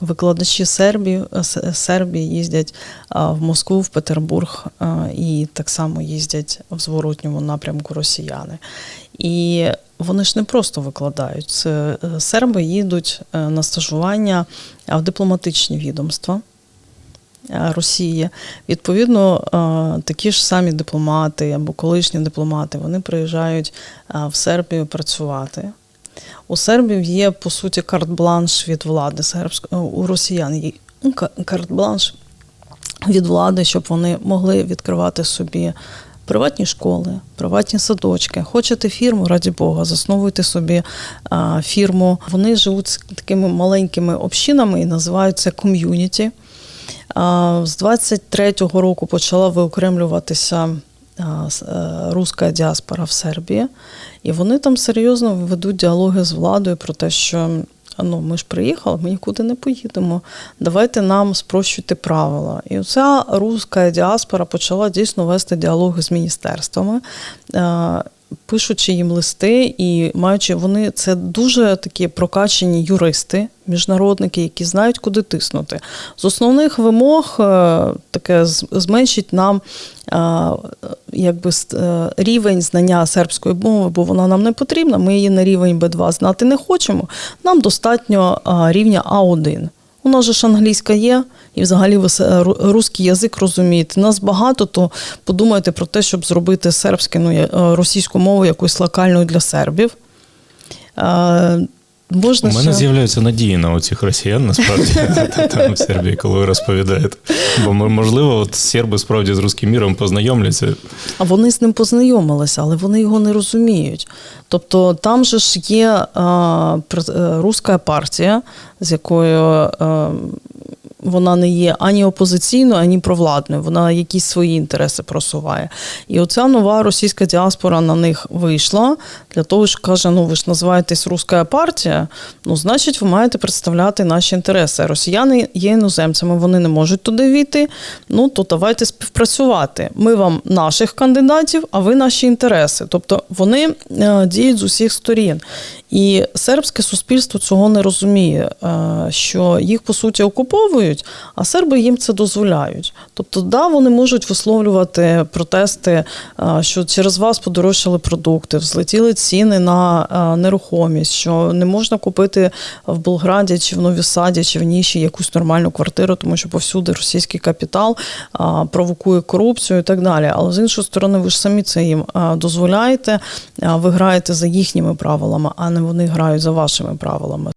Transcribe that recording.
Викладачі Сербії, С- Сербії їздять в Москву, в Петербург і так само їздять в зворотньому напрямку росіяни. І вони ж не просто викладають. Е, серби їдуть е, на стажування в дипломатичні відомства. е, Росії. Відповідно, е, такі ж самі дипломати або колишні дипломати вони приїжджають е, в Сербію працювати. У сербів є по суті карт-бланш від влади сербської у росіян є ну, карт-бланш від влади, щоб вони могли відкривати собі приватні школи, приватні садочки. Хочете фірму, раді Бога, засновуйте собі фірму. Вони живуть з такими маленькими общинами і називаються ком'юніті. З 23-го року почала виокремлюватися е, руська діаспора в Сербії, і вони там серйозно ведуть діалоги з владою про те, що ну, ми ж приїхали, ми нікуди не поїдемо. Давайте нам спрощуйте правила. І ця руська діаспора почала дійсно вести діалоги з міністерствами. Пишучи їм листи і маючи вони це дуже такі прокачені юристи, міжнародники, які знають, куди тиснути. З основних вимог е, таке зменшить нам е, якби е, рівень знання сербської мови, бо вона нам не потрібна. Ми її на рівень Б2 знати не хочемо. Нам достатньо рівня А1. У нас же ж англійська є, і взагалі ви е, русський язик розумієте. Нас багато, то подумайте про те, щоб зробити сербське, ну, е, російську мову якусь локальною для сербів. Е, У мене ще... з'являються надії на оцих росіян, насправді, там в Сербії, коли ви розповідаєте. Бо можливо, от серби справді з руським міром познайомляться. А вони з ним познайомилися, але вони його не розуміють. Тобто там же ж є е, руська партія, з якою е, вона не є ані опозиційною, ані провладною. Вона якісь свої інтереси просуває. І оця нова російська діаспора на них вийшла для того, що каже: ну ви ж називаєтесь руська партія, ну значить, ви маєте представляти наші інтереси. Росіяни є іноземцями, вони не можуть туди війти. Ну то давайте співпрацювати. Ми вам наших кандидатів, а ви наші інтереси. Тобто вони е, діють з усіх сторін. І сербське суспільство цього не розуміє, е, що їх по суті окуповують, а серби їм це дозволяють. Тобто, да, вони можуть висловлювати протести, е, що через вас подорожчали продукти, взлетіли ціни на е, нерухомість, що не можна купити в Болграді чи в Нові Саді, чи в Ніші якусь нормальну квартиру, тому що повсюди російський капітал провокує корупцію і так далі. Але з іншої сторони, ви ж самі це їм дозволяєте, ви граєте за їхніми правилами, а не вони грають за вашими правилами.